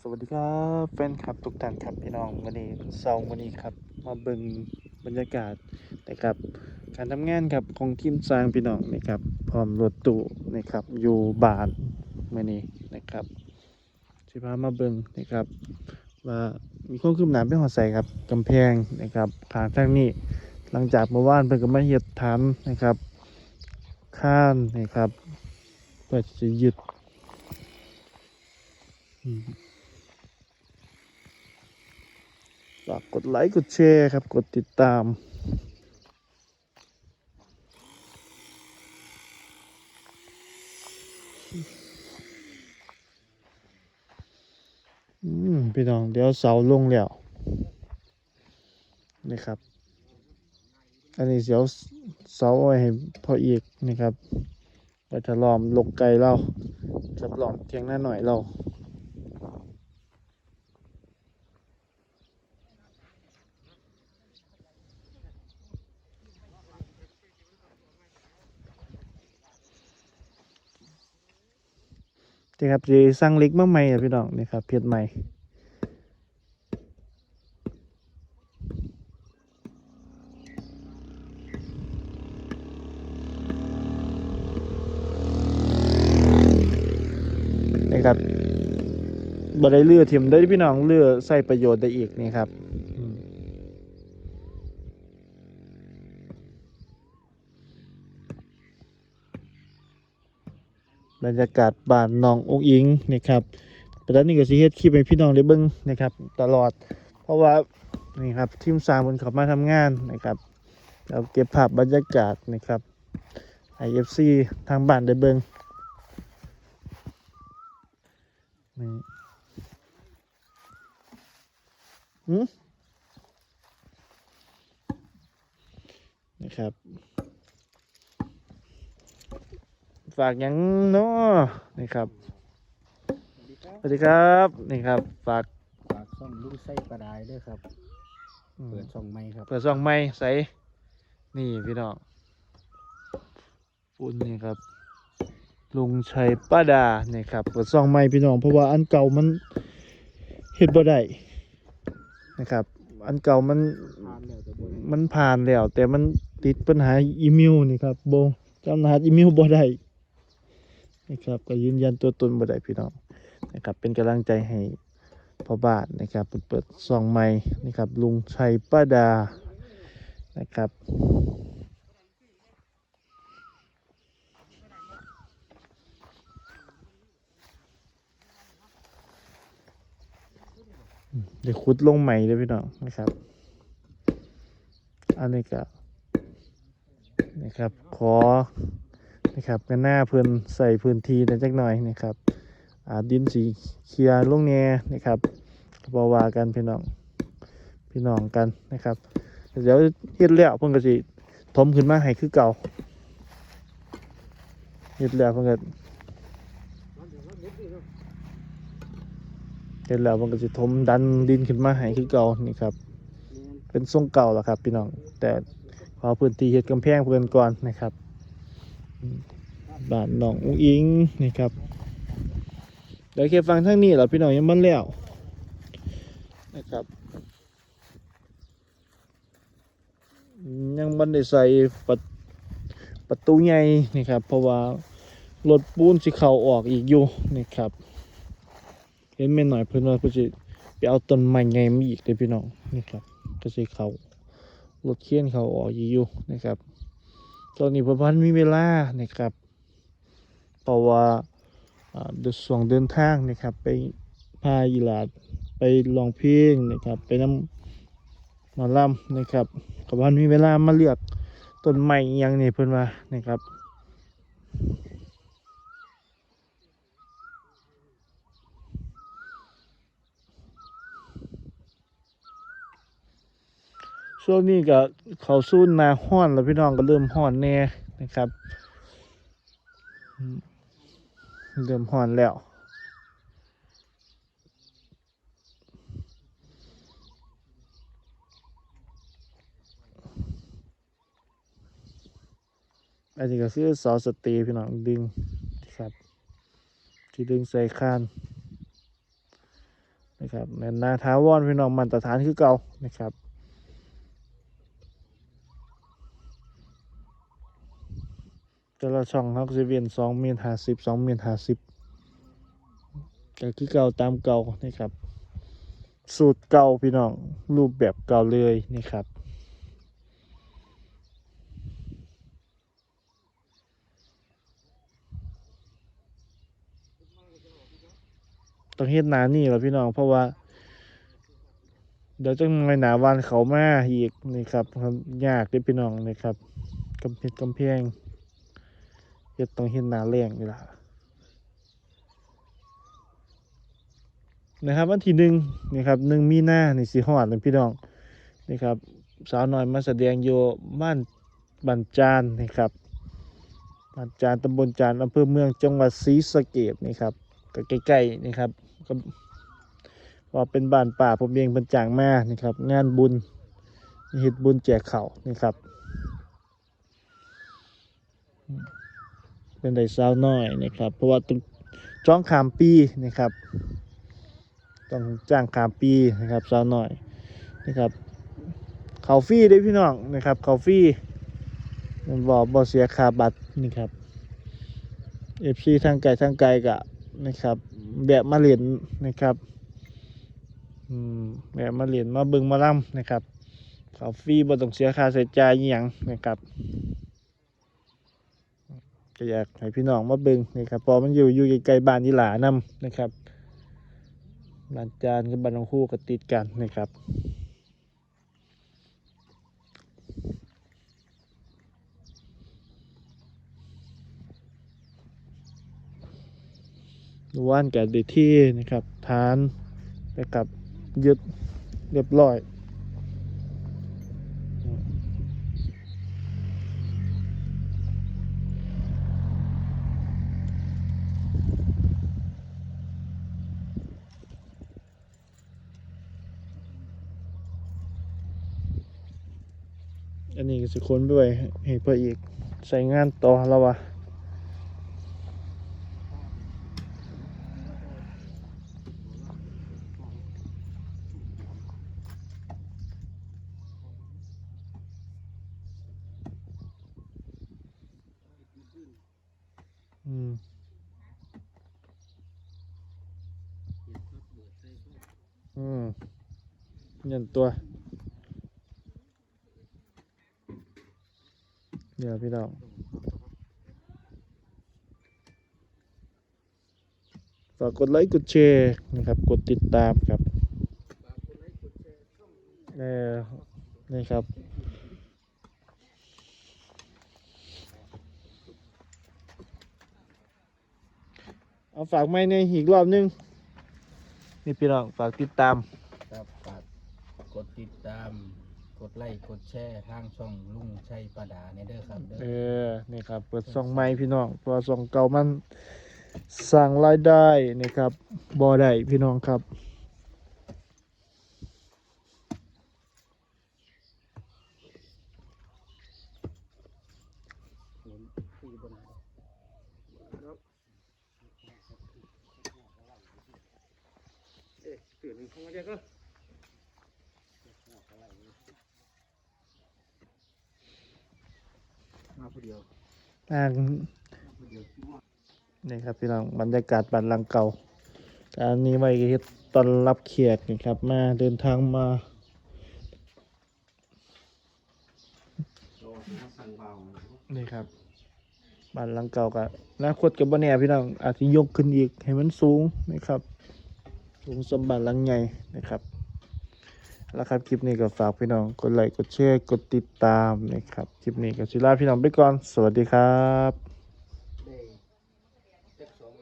สวัสดีครับแฟนคลับทุกท่านครับพี่น้องวันนี้เสาร์วันนี้ครับ มาเบิ่งบรรยากาศนะครับ การทำงานครับของทีมสร้างพี่น้องนะครับ พร้อมรถตู้นะครับ อยู่บ้านมื่อนี้นะครับสิพามาเบิ่งนะครับ ว่ามีความคืบหน้าเป็นหัวใส่ครับกำแพงนะครับผ่านทางนี้ หลังจากเมื่อวานเพิ่นก็มาเฮ็ดฐานนะครับข้านนะครับเพื่อจะยึดอืม ฝากกดไลค์กดแชร์ครับ กดติดตามอืมพี่น้องเดี๋ยวเสาลงแล้วนี่ครับ อันนี้เสียวเสาไว้ให้พ่ออีกนะครับไปถลอมลกไก่เราจับหลอมเทียงหน้าหน่อยเรา นี่ครับจะสร้างเล็กมาใหม่พี่น้องนี่ครับ เพียรใหม่นี่ครับบ่ได้เลือถิ่มได้พี่น้องเลือใส่ประโยชน์ได้อีกนี่ครับ บรรยากาศบ้านน้ององอิงนี่ครับแต่ตอนนี้ก็สิเฮ็ดคลิปให้พี่น้องได้เบิ่งนะครับ ตลอด เพราะว่านี่ครับทีมสางเพิ่นเข้ามาทำงานนะครับเราเก็บภาพบรรยากาศนะครับ IFC ทางบ้านได้เบิ่งนี่หืนะครับ ฝากหยังเนาะนี่ครับสวัสดีครับนี่ครับ ฝากฝากช่องลุงไส้ปลาดายด้วยครับอืมเปิดช่องใหม่ครับเปิดซองไม้ใส่นี่พี่น้องปุ่นนี่ครับลุงชัยป้าดานี่ครับเปิดซองไม้พี่น้อง เพราะว่าอันเก่ามันเฮ็ดบ่ได้นะครับ อันเก่ามันผ่านแล้วแต่บนมันผ่านแล้ว แต่มันติดปัญหาอีเมลนี่ครับโบจำรหัสอีเมลบ่ได้ นะครับก็ยืนยันตัวตนบ่ได้พี่น้องนะครับเป็นกำลังใจให้พ่อบานนะครับเปิดเปิดซองใหม่นะครับลุงชัยป้าดานะครับเดี๋ยวขุดลงใหม่เลยพี่น้องนะครับ อันนี้ก็นะครับขอ นะครับกันหน้าเพื่อนใส่พื้นที่นะจักหน่อยนะครับอาดินสีเคลียร์ลงแน่นะครับบอว่ากันพี่น้องพี่น้องกันนะครับเดี๋ยวเฮ็ดแล้วเพิ่นก็สิถมขึ้นมาให้คือเก่าเฮ็ดแล้วเพิ่นก็เฮ็ดแล้วเพิ่นก็สิถมดันดินขึ้นมาให้คือเก่านี่ครับ เป็นทรงเก่าแล้วครับ พี่น้อง แต่ขอพื้นที่เฮ็ดกำแพงเพื่อนก่อนนะครับ บ้านหนองอุ้งอิงนี่ครับเดี๋ยวแค่ฟังทางนี้แหละพี่น้องยังมันแล้วนะครับ ยังบันได้ใส่ประประตูใหญ่นี่ครับ เพราะว่ารถปูนสิเข้าออกอีกอยู่นี่ครับ เห็นแม่นหน่อยเพิ่อนว่าเพิ่นสิไปเอาต้นไม้ใหญ่มาอีกเด้อพี่น้องนี่ครับก็สิเขารถเคียนเขาออกอยู่อยู่นะครับ ตอนนี้พพันมีเวลานะครับ เพราะว่าอ่าเดินส่วงเดินทางนะครับ ไปพาอีหลาดไปลองเพลงนะครับ ไปน้ำมาลำนะครับพพันมีเวลามาเลือกต้นไม้ยังเนี่ยเพิ่นมานะครับ ช่วงนี้ก็เขาสู้นาห้อนแล้วพี่น้องก็เริ่มห้อนแน่นะครับเริ่มห้อนแล้วอันนี้ก็คือเสาสตย์พี่น้องดึงครับที่ดึงใส่คานนะครับแม่นนาท้าวอนพี่น้องมาตรฐานคือเก่านะครับ แต่ละช่องเขาก็จะเวียนสองเมตรห้าสิบสองเมตรห้าสิบก็คือเก่าตามเก่านะครับ สูตรเก่าพี่น้องรูปแบบเก่าเลยนะครับต้องเฮ็ดนานี่แหละพี่น้องเพราะว่า เดี๋ยวจะในหนาวันเขามาอีกนี่ครับยากเด้อพี่น้องนะครับกำแพงกำแพง เฮ็ดต้องเฮ็ดหนาแรงนี่ล่ะนะครับวันที่หนึ่งนี่ครับหนึ่งมีหน้านี่สิฮอดเลยพี่น้องนี่ครับสาวน้อยมาแสดงอยู่บ้านบันจานนี่ครับบันจานตำบลจานอำเภอเมืองจังหวัดศรีสะเกษนี่ครับก็ใกล้ๆนี่ครับก็ว่าเป็นบ้านป่าผมเองเป็นจางมานี่ครับ งานบุญเฮ็ดบุญแจกเขานี่ครับ เป็นได้าวน้อยนะครับ เพราะว่าต้องจ้องขามปีนะครับ ต้องจ้างขามปีนะครับสาวน้อยนะครับเขาฟรีเด้พี่น้องนะครับเขาฟรีมันบอกบอเสียค่าบัตรนี่ครับเอฟซีทางไกลทางไกลกะนะครับแบบมาเล่นนะครับแบบมาเหรียนมาบิ่งมาล่ำนะครับเขาฟรีบ่ต้องเสียค่าใช้จ่ายอหย่างนะครับ ก็อยากให้พี่น้องมาเบิ่งนะครับพอมันอยู่อยู่ใกลๆบ้านยี่หลานํนะครับบ้านจานกับบ้านน้องคู่ก็ติดกันนะครับว่านกันได้ที่นะครับฐานนะครับยึดเรียบร้อย ก็สิคนไปไว้ให้เพื่ออีกใส่งานต่อแล้ววะอืมอืมเงินตัว ดี๋ยวพี่น้องฝากกดไลค์กดแชร์นะครับ กดติดตามครับเออนี่ครับ เอาฝากไม่ในอีกรอบนึง นี่พี่น้องฝากติดตาม ครับฝากกดติดตาม กดไลค์กดแชร์ทางช่องลุงชัยประดาในเด้อครับเด้เอออ นี่ครับ เปิดซองไม้พี่น้องเพราะว่าซองเก่ามันสั่งรายได้นี่ครับบ่ได้พี่น้องครับตื่นเข้ามาเจ้าก็มาผู้เดียว อ่างนี่ครับพี่น้องบรรยากาศบ้านหลังเก่าอันนี้ไว้ตอนรับแขกนี่ครับ มาเดินทางมานี่ครับบ้านหลังเก่ากับนาคตกับบ่แน่พี่น้องอาจจะยกขึ้นอีกให้มันสูงนะครับ สูงสมบัติหลังใหญ่นะครับ แล้วครับ คลิปนี้ก็ฝากพี่น้องกดไลค์กดแชร์กดติดตามนะครับ คลิปนี้ก็ชิลาพี่น้องไปก่อน สวัสดีครับ